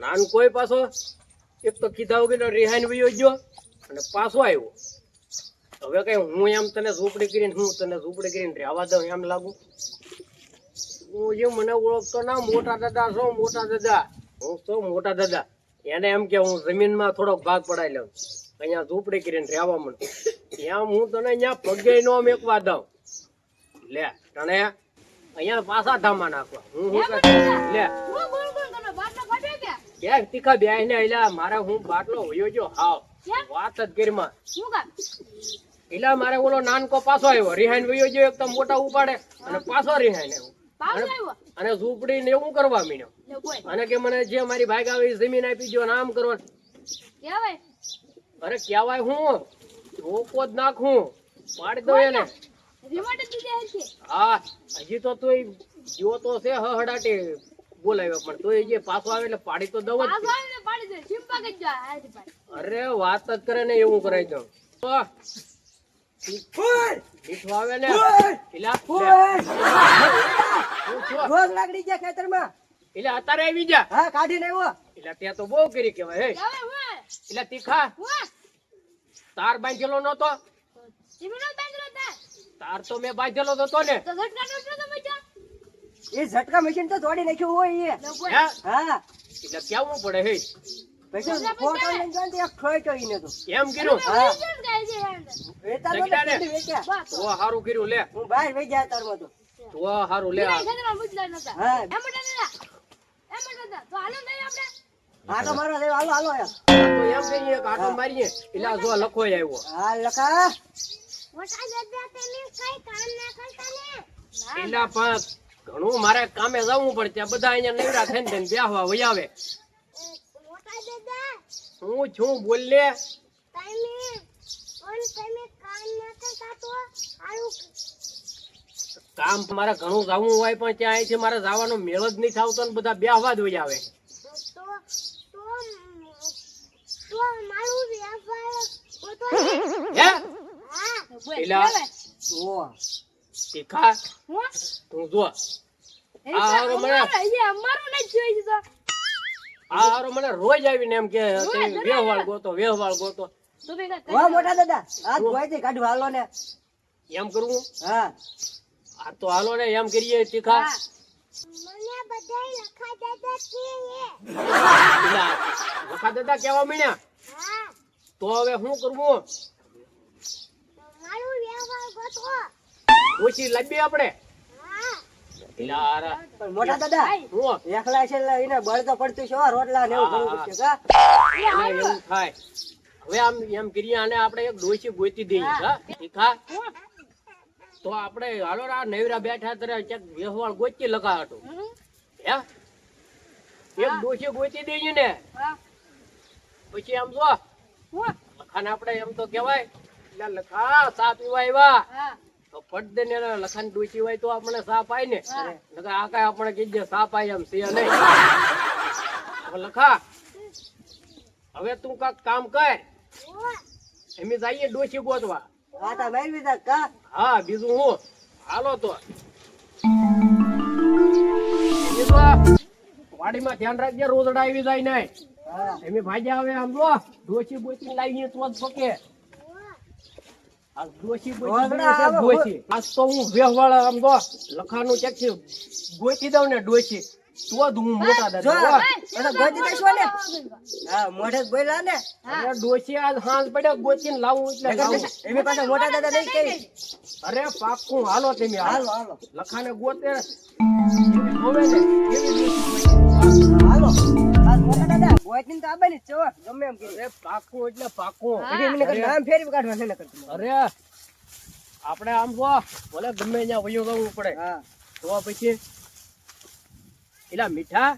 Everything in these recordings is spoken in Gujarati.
નાન કોઈ પાછો, એક તો કીધા વગર રિહાઈન વયો ગયો અને પાછો આવ્યો. હવે કઈ હું એમ તને ઝૂંપડી કરીને, હું તને ઝૂંપડી કરીને રહેવા દઉં એમ લાગુ. હું જે મને ઓળખતો ના, મોટા દાદા છો, મોટા દાદા. હું તો મોટા દાદા. એને એમ કે હું જમીનમાં થોડોક ભાગ પડાવી લઉં. અહીંયા ઝૂંપડી કરીને રહેવા મને ત્યાં હું તને અહીંયા પગે નો મેકવા દઉં. લે તને અહીંયા પાછા ધામા નાખવા. હું હું લે કે? તીખા બેહ ને એલા મારે હું બાટલો હોયો જો? હાવ. વાત જ કામ? એલા મારે ઓલો નાનકો પાછો આવ્યો. રિહાઈન વયો જો એક તો મોટા ઉપાડે અને પાછો રિહાઈન આવ્યો. અને ઝૂંપડી ને એવું કરવા મીણ્યો. અને કે મને જે મારી ભાગ આવી જમીન આપી જો નામ કરો કેવાય અરે કહેવાય હું? રોકો જ નાખું. પાડી દો એને. રિમોટ જ દીધે છે હા હજી તો તું જીવો તો છે હહડાટી બોલાવ્યો પણ તું જે પાછો આવે એટલે પાડી તો દઉં જ પાડી દે સિમ્પા કરી દો અરે વાત જ કરે ને એવું કરાવી દઉં તો મીઠું આવે ને. એલા શું રોજ લાકડી ગયા ખેતરમાં. એલા અત્યારે આવી જા. હા કાઢીને આવ્યો એટલે ત્યાં તો બહુ કરી કેવાય હે. એટલે તીખા. તાર બાંધેલો નતો સિમનો બેંગલો તા તાર તો મેં બાંધેલો તો હતો ને તો ઝટકા નોટલો તો મજા એ ઝટકા મશીન તો જોડી નાખ્યું હોય એ. હે? એટલે કેવું પડે હે? પછી ફોટો લઈને જાય ને તો ઈને તો એમ કર્યું? હા. વિજન ગાય છે હેન્ડ વેચાતો જગડા ને. નથી વેચ્યા તો. હારું કર્યું લે. હું બહાર વહી ગયા તારમાં તો. તો હારું લે. વિરાય ખેતરમાં મુજલા નતા. હા. એમ મોટા દાદા એમ મોટા તો હાલો નહીં આપણે. આટો મારો હાલો હાલો યાર તો એમ કહીએ કે આટો મારીએ. એલા જો લખો આવ્યો. હા લખા. મોટા દાદા તમે કઈ કામ ના કરતા ને? એલા પણ ઘણું મારે કામે જવું પડે ત્યાં બધા અહીંયા નવરા થઈને થઈને બેહવા વહી આવે. હું છું બોલ લે. તમે ઓન તમે કામ ના કરતા તો? હારું. કામ મારે ઘણું જવું હોય પણ ત્યાં અહીંથી મારે જવાનો મેળ જ નહીં થતો ને બધા બેહવા જ વહી આવે તો તો તો મારું વ્યવહાર બોતો હે હા એલા ઓ તીખા હું તું જો આ હારો મને અમારું નહીં જોઈ તો આ હારો મને રોજ આવીને એમ કે વેહવાળ ગોતો વેહવાળ ગોતો વાહ મોટા દાદા આ ધોઈથી કાઢું હાલો ને એમ કરું હા આ તો હાલો ને એમ કરીએ તીખા મને બધાય લખા દાદા કે લખા દાદા કેવા મીણ્યા તો હવે શું કરવું ઓછી લાવી આપણે. હા. પેલા હારા પણ મોટા દાદા એકલા છે એને બળ તો પડતું છે રોટલા ને એવું કરવું પડશે કા એટલે એવું થાય. હવે આમ એમ કરીએ આને આપણે એક ડોસી ગોતી દઈએ હા. તો આપણે હાલો આ નવરા બેઠા ત્યારે ક્યાંક વ્યવહાર ગોચી લગાવતો હે? એક ડોસી ગોતી દઈએ ને. પછી આમ જો હું. આપણે એમ તો કહેવાય. એટલે લખા સા પીવા આવ્યા તો ફટ દે ને લખાન ડોસી હોય તો આપણે સા પાય ને. લખા આ કાંઈ આપણે કીધે સા પાય એમ છે નહીં. હવે લખા. હવે તું કાંક કામ કર. એમ જઈએ ડોસી ગોતવા. હા બીજું હું? હાલો તો. વાડીમાં ધ્યાન રાખજે રોજડા આવી જાય નહીં એમ ભાઈ આવે આમ જો ડોસી બોચી લાવીએ તો જ પકે આ ડોસી બોસી રોજડા છે આવે, ડોસી આજ તો હું વ્યવહાર આમ જો લખાનું ચેકથી ગોતી દઉં ને ડોસી તો જ હું મોટા દાદા હો. એટલે ને. હા મોઢે જ ને. અરે ડોસી આજ હાંજ પડ્યો ગોચીને લાવું એટલે લાવું. એની પાસે મોટા દાદા નહીં અરે પાકું હાલો તમે હાલો હાલો. લખાને ગોતે. જોવે ને હાલો. આપણે આમ ભલે ગમે ત્યાં વયો જવું પડે તો પછી એલા મીઠા?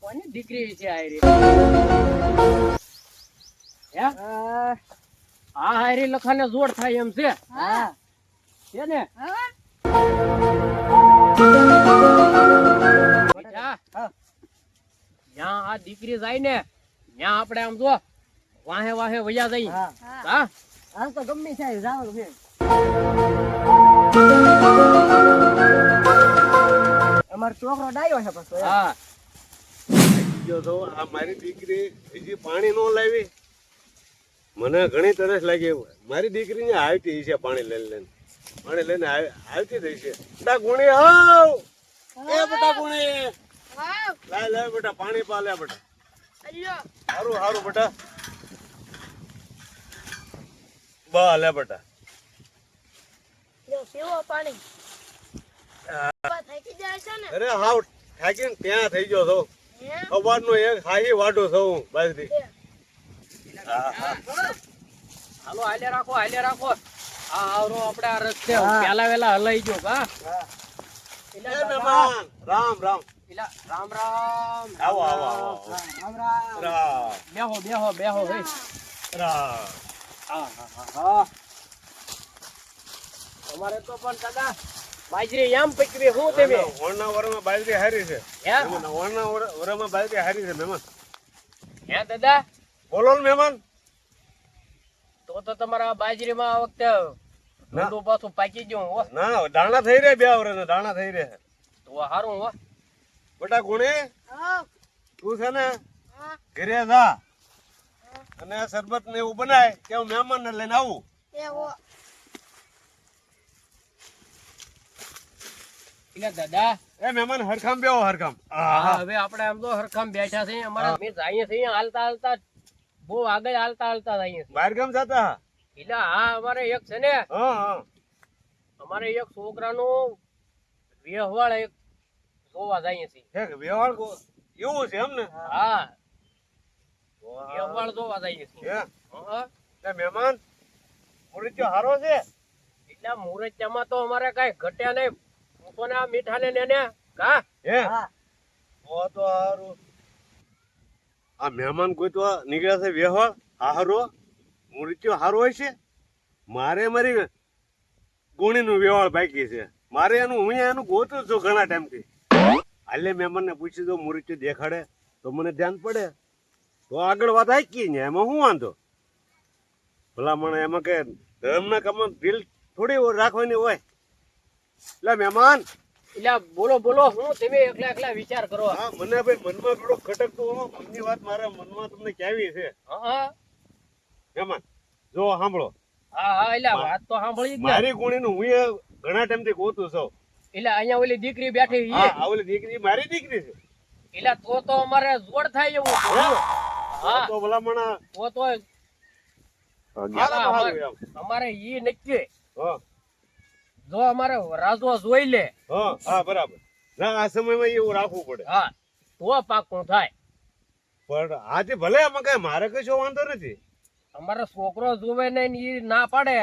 કોની દીકરી છે આ હે આ હારી લખાને જોડ થાય એમ છે હા ને હા જ્યાં આ દીકરી જાય ને ત્યાં આપણે આમ જો વાહે વાહે વયા જઈ. હા. આમ તો ગમે થાય છે. અમારો છોકરો ડાયો છે પાછો હા. જો તો આ મારી દીકરી હજી પાણી નો લાવી. મને ઘણી તરસ લાગી મારી દીકરીને આવતી છે પાણી લઈને લઈને. પાણી લઈને આવ- આવતી થઈ છે. ગુણી એ બેટા ગુણી લાય લાય બેટા પાણી પા લે બેટા સારું સારું બેટા. બા લે બેટા. લો પીવો પાણી. બા થાકી જાય છે ને? અરે હાવ થાકીને ત્યાં થઈ ગયો છો. હે? સવારનો એક હાહી વાટો છું બાજરી હા. હા હાલો હાલે રાખો હાલે રાખો. આ આવરો આપણે આ રસ્તે. પેલા વેલા હલાઈ ગયો કા હા. રામ રામ. રામ રામ. આવો આવો આવો. રામ રામ. બેહો બેહો બેહો હે. રામ. અમારે તો પણ દાદા બાજરી આમ પકવી હું તમે? વણના વરમાં બાજરી હારી છે. વણના વરમાં બાજરી હારી છે મહેમાન હે દાદા? બોલો ને મહેમાન તો તો તમારા બાજરીમાં આ વખતે ઊંધું પાછું પાકી ગયો હો. ના દાણા થઈ રહ્યા બે વરના દાણા થઈ રહ્યા. તો હારું હો. બટા ગુણે તું છે ને ઘરે જા અને આ શરબત ને એવું બનાય કે હું મહેમાન ને લઈને આવું. દાદા એ મહેમાન હરખામ બેહો હરખામ. હા હવે આપણે આમ તો હરખામ બેઠા છે અમારા અમે જઈએ છીએ હાલતા હાલતા બહુ આગળ હાલતા હાલતા જઈએ બહાર ગામ જતા? એટલે હા અમારે એક છે ને અમારે એક છોકરાનો વ્યવહાર એક જોવા જઈએ છીએ વ્યવહાર એવું છે એમ ને? હા. વ્યવહાર જોવા જઈએ છીએ હે? હા. એ મહેમાન મુરત્યો હારો છે? એટલે મુરત્યામાં તો અમારે કઈ ઘટ્યા નહીં. હું તો આ મીઠા ને ને કા? હે? તો હારું. આ મહેમાન કોઈ તો નીકળ્યા છે વ્યવહાર? હારો મુરત્યો હારો હોય છે? મારે મારી ગુણીનું વ્યવહાર બાકી છે. મારે એનું હું એનું ગોતું છું ઘણા ટાઈમથી હાલે મહેમાનને પૂછી દો મૃત્યુ દેખાડે તો મને ધ્યાન પડે. તો આગળ વાત હાકી ને એમાં શું વાંધો? ભલામણ એમાં કે ધર્મના કામમાં દિલ થોડી રાખવાની હોય. એટલે મહેમાન એટલે બોલો બોલો હું તમે એકલા એકલા વિચાર કરો. હા મને ભાઈ મનમાં થોડો ખટકતો હું મનની વાત મારા મનમાં તમને કેવી છે. હા. મહેમાન જો સાંભળો. હા હા એટલે વાત તો સાંભળી મારી ને નું હું ઘણા ટાઈમથી ગોતું છું. એટલે અહીંયા ઓલી દીકરી બેઠી. હા આ ઓલી દીકરી મારી દીકરી છે. એટલે તો તો અમારે જોડ થાય એવું હા. તો ભલામણ તો તો અમારે- ઈ નક્કી. હા. જો અમારે રાજો જોઈ લે. હા હા બરાબર. ના આ સમયમાં એવું રાખવું પડે. હા. તો પાકું થાય. પણ આજે ભલે આમાં કઈ મારે કશો વાંધો નથી. અમારો છોકરો જોવે નહીં ને ઈ ના પાડે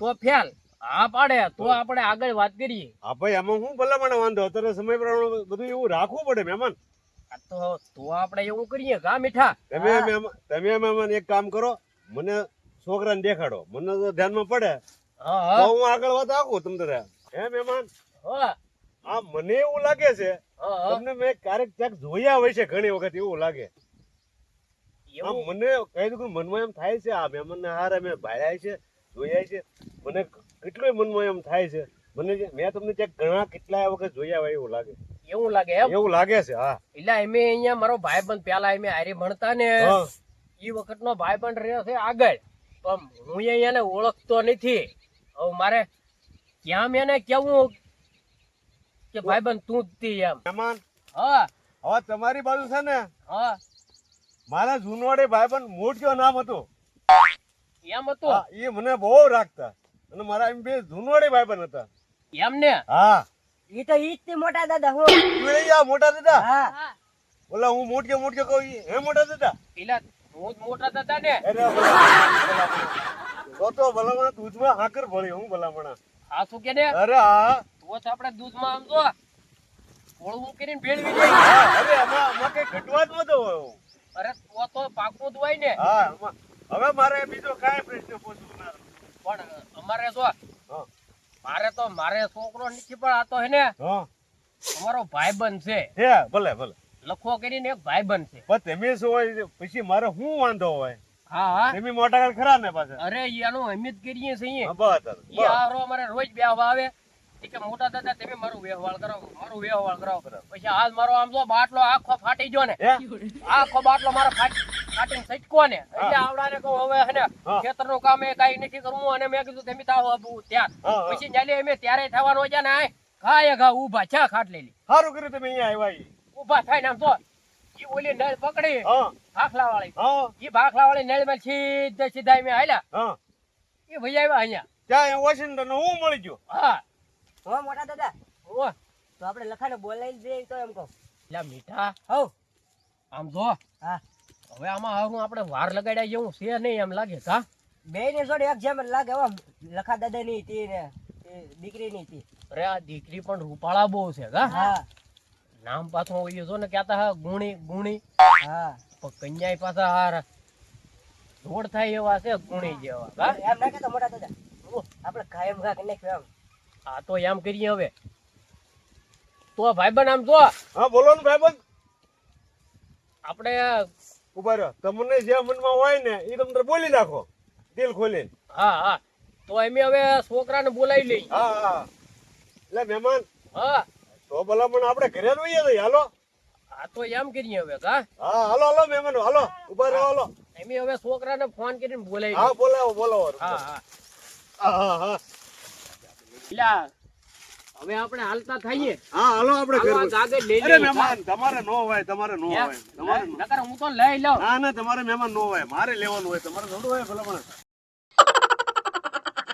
તો ફેલ. હા પાડે તો આપણે આગળ વાત કરીએ. હા ભાઈ આમાં શું ભલામણ વાંધો? અત્યારે સમય પ્રમાણે બધું એવું રાખવું પડે મહેમાન. તો તો આપણે એવું કરીએ કા મીઠા. તમે તમે મહેમાન એક કામ કરો મને છોકરાને દેખાડો. મને તો ધ્યાનમાં પડે. હા હા. હું આગળ વાત આખું તમ તારે હે મહેમાન? હા. આ મને એવું લાગે છે હા, હા. તમને મેં ક્યારેક ક્યાંક જોયા હોય છે ઘણી વખત એવું લાગે. મને કઈ દઉં મનમાં એમ થાય છે આ મહેમાન ને હારે મેં ભાડ્યા છે જોયા છે. મને કેટલોય મનમાં એમ થાય છે. મને મેં તમને ત્યાં ઘણા કેટલાય વખત જોયા હોય એવું લાગે. એવું લાગે એમ? એવું લાગે છે હા. એટલે અમે અહીંયા મારો ભાઈબંધ પેલા અમે હારે ભણતા ને ઈ વખતનો ભાઈબંધ રહ્યો છે આગળ. પણ હું એને ઓળખતો નથી. હવે મારે ક્યાં મેં કેવું કે ભાઈબંધ તું જ તી એમ. મહેમાન? હા. હવે તમારી બાજુ છે ને? હા. મારા જૂનવાડે ભાઈબંધ મોટક્યો નામ હતો? એમ હતો? હા, એ મને બહુ રાખતા. અને મારા એમ બે જૂનવાડે ભાઈબંધ હતા. એમ ને હા. એ તો ઈ જ તે મોટા દાદા હો. તું એ આ મોટા દાદા? હા. હા ઓલા હું મોટક્યો મોટક્યો કહું હે મોટા દાદા? પેલા હું જ મોટા દાદા ને. તો તો ભલામણ દૂધમાં હાકર ભળી હું ભલામણ. આ શું કે ને? અરે હા તો જ આપણે દૂધમાં આમ જો કોળવું કરીને ભેળવી દે અરે આમાં આમાં કઈ ઘટવા જ નતો અરે તો તો પાકું દવાય ને. હા હવે મારે બીજો કાય પ્રશ્ન પૂછવું ના પણ અમારે જો મારે તો મારે છોકરો નથી પણ આ તો હે ને હા. અમારો ભાઈબંધ છે. હે ભલે ભલે. લખો કરીને એક ભાઈબંધ છે. પણ તમે શું હોય પછી મારે શું વાંધો હોય? હા હા. તમે મોટા ખરા ને પાછા? અરે એનું અમિત કરીએ છીએ બસ બસ. હારો અમારે રોજ બે આવે. કે મોટા દાદા તમે મારું વ્યવહાર કરાવો મારું વ્યવહાર કરાવો. પછી હાલ મારો આમ જો બાટલો આખો ફાટી ગયો ને. આખો બાટલો મારો ફાટી સટકો ને. એટલે આવડાને કહું હવે હે ને ખેતરનું કામ એ કાંઈ નથી કરવું. અને મેં કીધું તમે તાવ આબુ ત્યાં. હા, હા. પછી ચાલે અમે ત્યારે થવાનું છે ને આય ઘા ઊભા ચા ખાટ લઈ સારું કર્યું તમે અહીંયા આવ્યા ઊભા થાય ને આમ જો ઈ ઓલી નળ પકડી ભાખલા વાળી ઈ ભાખલા વાળી નળમાં સીધા સીધા અમે હાલ્યા. એ ભાઈ આવ્યા અહીંયા. ત્યાં વોશિંગ્ટન હું મળી ગયો? હા. હો મોટા દાદા. ઓ તો આપણે લખાને બોલાવી દે તો એમ કહો. લા મીઠા. હો. આમ જો. હા. હવે આમાં હારું આપણે વાર લગાડ્યા જેવું છે નહીં એમ લાગે કા? બે ને જોડે એક જેમ લાગે હો લખા દાદા ની હતી ને દીકરી ની હતી. અરે આ દીકરી પણ રૂપાળા બહુ છે કા? હા. નામ પાછું હોય જો ને કહેતા હા ગુણી ગુણી. હા. પણ કન્યાય પાછા હાર જોડ થાય એવા છે ગુણી જેવા કા? એમ ના કહેતો મોટા દાદા. આપણે કાયમ ઘા કરી નાખ્યું એમ આ તો એમ કરીએ હવે. તો ભાઈબંધ આમ જો. હા બોલો ને ભાઈબંધ. આપણે ઊભા રહ્યો તમને જે મનમાં હોય ને એ તમને બોલી નાખો. દિલ ખોલીને. હા હા. તો એમ હવે છોકરાને બોલાવી લઈ. હા હા. એટલે મહેમાન. હા. તો ભલામણ આપણે ઘરે રહીએ તો હાલો. આ તો એમ કરીએ હવે કા હા હાલો હાલો મહેમાન હાલો. ઊભા રહો હાલો. એમ હવે છોકરાને ફોન કરીને બોલાવી હા બોલાવો બોલાવો. હા હા. હા હા હા. એટલે હવે આપણે હાલતા થઈએ. હા હાલો આપણે ઘર કાગળ લઈ અરે મહેમાન તમારે નો હોય તમારે નો હોય તમારે નકર હું તો લઈ લઉં. ના ના તમારે મહેમાન નો હોય મારે લેવાનું હોય તમારે થોડું હોય ભલામણ.